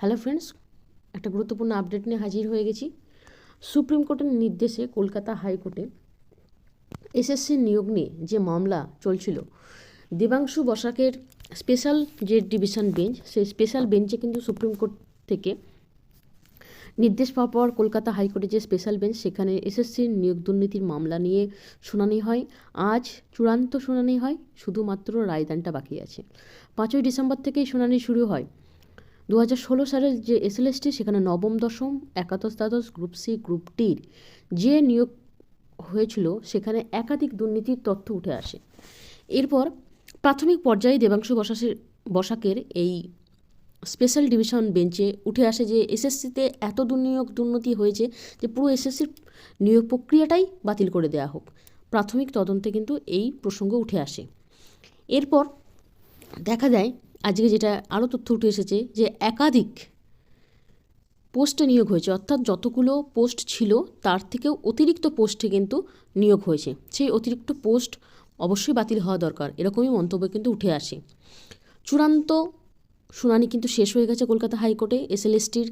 Hello friends একটা গুরুত্বপূর্ণ update নিয়ে হাজির হয়ে গেছি। সুপ্রিম কোর্টের নির্দেশে কলকাতা হাইকোর্টে এসএসসি নিয়োগ নিয়ে যে মামলা চলছিল, দেবাংশু বসাকের স্পেশাল যে ডিভিশন বেঞ্চ সেই স্পেশাল বেঞ্চে কিন্তু সুপ্রিম কোর্ট থেকে নির্দেশ পাওয়ার পর কলকাতা হাইকোর্টে যে স্পেশাল বেঞ্চ সেখানে এসএসসি নিয়োগ দুর্নীতির মামলা নিয়ে শুনানি হয়। আজ চূড়ান্ত শুনানি হয়, শুধুমাত্র রায়দানটা বাকি আছে। পাঁচই ডিসেম্বর থেকেই শুনানি শুরু হয়। দু হাজার ষোলো সালের যে এসএলএসটি, সেখানে নবম, দশম, একাদশ, দ্বাদশ, গ্রুপ সি, গ্রুপ টির যে নিয়োগ হয়েছিল, সেখানে একাধিক দুর্নীতির তথ্য উঠে আসে। এরপর প্রাথমিক পর্যায়ে দেবাংশু বসাসের বসাকের এই স্পেশাল ডিভিশন বেঞ্চে উঠে আসে যে এসএসসিতে এত দুর্নিয়োগ, দুর্নীতি হয়েছে যে পুরো এসএসসির নিয়োগ প্রক্রিয়াটাই বাতিল করে দেওয়া হোক। প্রাথমিক তদন্তে কিন্তু এই প্রসঙ্গ উঠে আসে। এরপর দেখা যায় আজকে যেটা আরও তথ্য উঠে এসেছে যে একাধিক পোস্টে নিয়োগ হয়েছে, অর্থাৎ যতগুলো পোস্ট ছিল তার থেকেও অতিরিক্ত পোস্টে কিন্তু নিয়োগ হয়েছে। সেই অতিরিক্ত পোস্ট অবশ্যই বাতিল হওয়া দরকার, এরকমই মন্তব্য কিন্তু উঠে আসে। চূড়ান্ত শুনানি কিন্তু শেষ হয়ে গেছে কলকাতা হাইকোর্টে। এসএলএসটির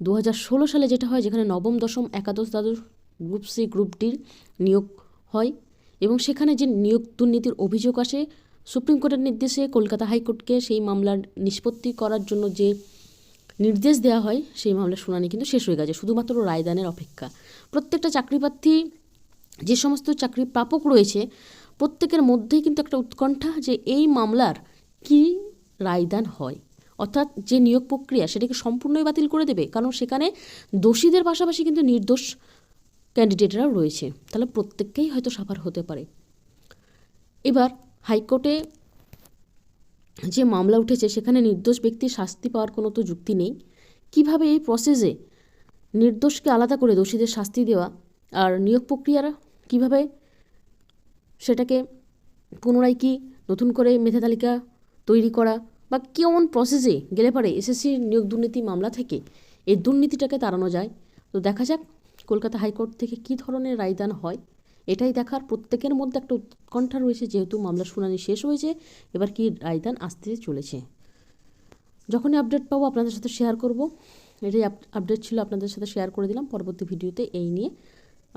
দু হাজার ষোলো সালে যেটা হয়, যেখানে নবম, দশম, একাদশ, দ্বাদশ গ্রুপ সি, গ্রুপ ডির নিয়োগ হয় এবং সেখানে যে নিয়োগ দুর্নীতির অভিযোগ আসে সুপ্রিম কোর্টের নির্দেশে কলকাতা হাইকোর্টকে সেই মামলার নিষ্পত্তি করার জন্য যে নির্দেশ দেওয়া হয়, সেই মামলার শুনানি কিন্তু শেষ হয়ে গেছে, শুধুমাত্র রায়দানের অপেক্ষা। প্রত্যেকটা চাকরিপ্রার্থী, যে সমস্ত চাকরি প্রাপক রয়েছে, প্রত্যেকের মধ্যেই কিন্তু একটা উৎকণ্ঠা যে এই মামলার কি রায়দান হয়। অর্থাৎ যে নিয়োগ প্রক্রিয়া, সেটাকে সম্পূর্ণই বাতিল করে দেবে, কারণ সেখানে দোষীদের পাশাপাশি কিন্তু নির্দোষ ক্যান্ডিডেটরাও রয়েছে। তাহলে প্রত্যেককেই হয়তো সাফার হতে পারে। এবার হাইকোর্টে যে মামলা উঠেছে, সেখানে নির্দোষ ব্যক্তির শাস্তি পাওয়ার কোনো তো যুক্তি নেই। কীভাবে এই প্রসেসে নির্দোষকে আলাদা করে দোষীদের শাস্তি দেওয়া আর নিয়োগ প্রক্রিয়ার কীভাবে সেটাকে পুনরায় কি নতুন করে মেধা তালিকা তৈরি করা বা কেমন প্রসেসে গেলে পারে এসএসসি নিয়োগ দুর্নীতি মামলা থেকে এই দুর্নীতিটাকে তাড়ানো যায়? তো দেখা যাক, কলকাতা হাইকোর্ট থেকে কী ধরনের রায়দান হয়। এটাই দেখার প্রত্যেকের মধ্যে একটা উৎকণ্ঠা রয়েছে, যেহেতু মামলার শুনানি শেষ হয়েছে, এবার কি রায়দান আসতে চলেছে? যখনই আপডেট পাবো আপনাদের সাথে শেয়ার করব। এটাই আপডেট ছিল, আপনাদের সাথে শেয়ার করে দিলাম। পরবর্তী ভিডিওতে এই নিয়ে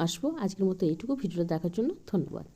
আসব। আজকের মতো এইটুকু। ভিডিওটা দেখার জন্য ধন্যবাদ।